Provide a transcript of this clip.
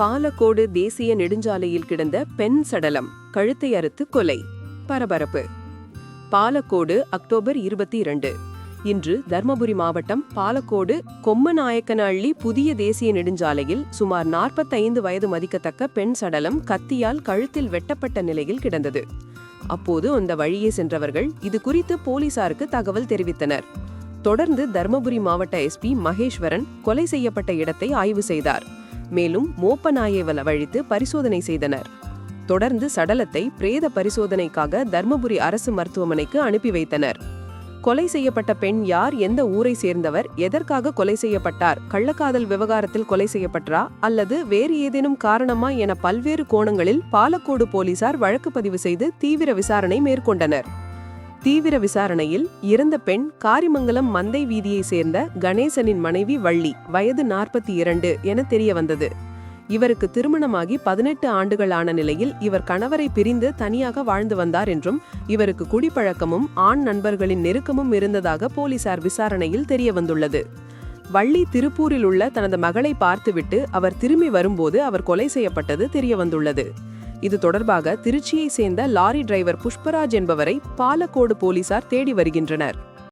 பாலக்கோடு தேசிய நெடுஞ்சாலையில் கிடந்த பெண் சடலம் கழுத்தை அறுத்து கொலை பரபரப்பு. பாலக்கோடு அக்டோபர் இருபத்தி இரண்டு இன்று தர்மபுரி மாவட்டம் பாலக்கோடு கொம்மநாயக்கனஹள்ளி புதிய தேசிய நெடுஞ்சாலையில் சுமார் 45 வயது மதிக்கத்தக்க பெண் சடலம் கத்தியால் கழுத்தில் வெட்டப்பட்ட நிலையில் கிடந்தது. அப்போது அந்த வழியே சென்றவர்கள் இது குறித்து போலீசாருக்கு தகவல் தெரிவித்தனர். தொடர்ந்து தர்மபுரி மாவட்ட எஸ்பி மகேஸ்வரன் கொலை செய்யப்பட்ட இடத்தை ஆய்வு செய்தார். மேலும் மோப்ப நாயை வழித்து பரிசோதனை செய்தனர். தொடர்ந்து சடலத்தை பிரேத பரிசோதனைக்காக தர்மபுரி அரசு மருத்துவமனைக்கு அனுப்பி வைத்தனர். கொலை செய்யப்பட்ட பெண் யார் எந்த ஊரை சேர்ந்தவர் எதற்காக கொலை செய்யப்பட்டார் கள்ளக்காதல் விவகாரத்தில் கொலை செய்யப்பட்டரா அல்லது வேறு ஏதேனும் காரணமா என பல்வேறு கோணங்களில் பாலக்கோடு போலீசார் வழக்கு பதிவு செய்து தீவிர விசாரணை மேற்கொண்டனர். தீவிர விசாரணையில் இறந்த பெண் காரிமங்கலம் மந்தை வீதியை சேர்ந்த கணேசனின் மனைவி வள்ளி வயது நாற்பத்தி இரண்டு என தெரிய வந்தது இவருக்கு திருமணமாகி பதினெட்டு ஆண்டுகள் ஆன நிலையில் இவர் கணவரை பிரிந்து தனியாக வாழ்ந்து வந்தார் என்றும் இவருக்கு குடிப்பழக்கமும் ஆண் நண்பர்களின் நெருக்கமும் இருந்ததாக போலீசார் விசாரணையில் தெரிய வந்துள்ளது வள்ளி திருப்பூரில் உள்ள தனது மகளை பார்த்துவிட்டு அவர் திரும்பி வரும்போது அவர் கொலை செய்யப்பட்டது தெரிய வந்துள்ளது இது தொடர்பாக திருச்சியை சேர்ந்த லாரி டிரைவர் புஷ்பராஜ் என்பவரை பாலக்கோடு போலீசார் தேடி வருகின்றனர்.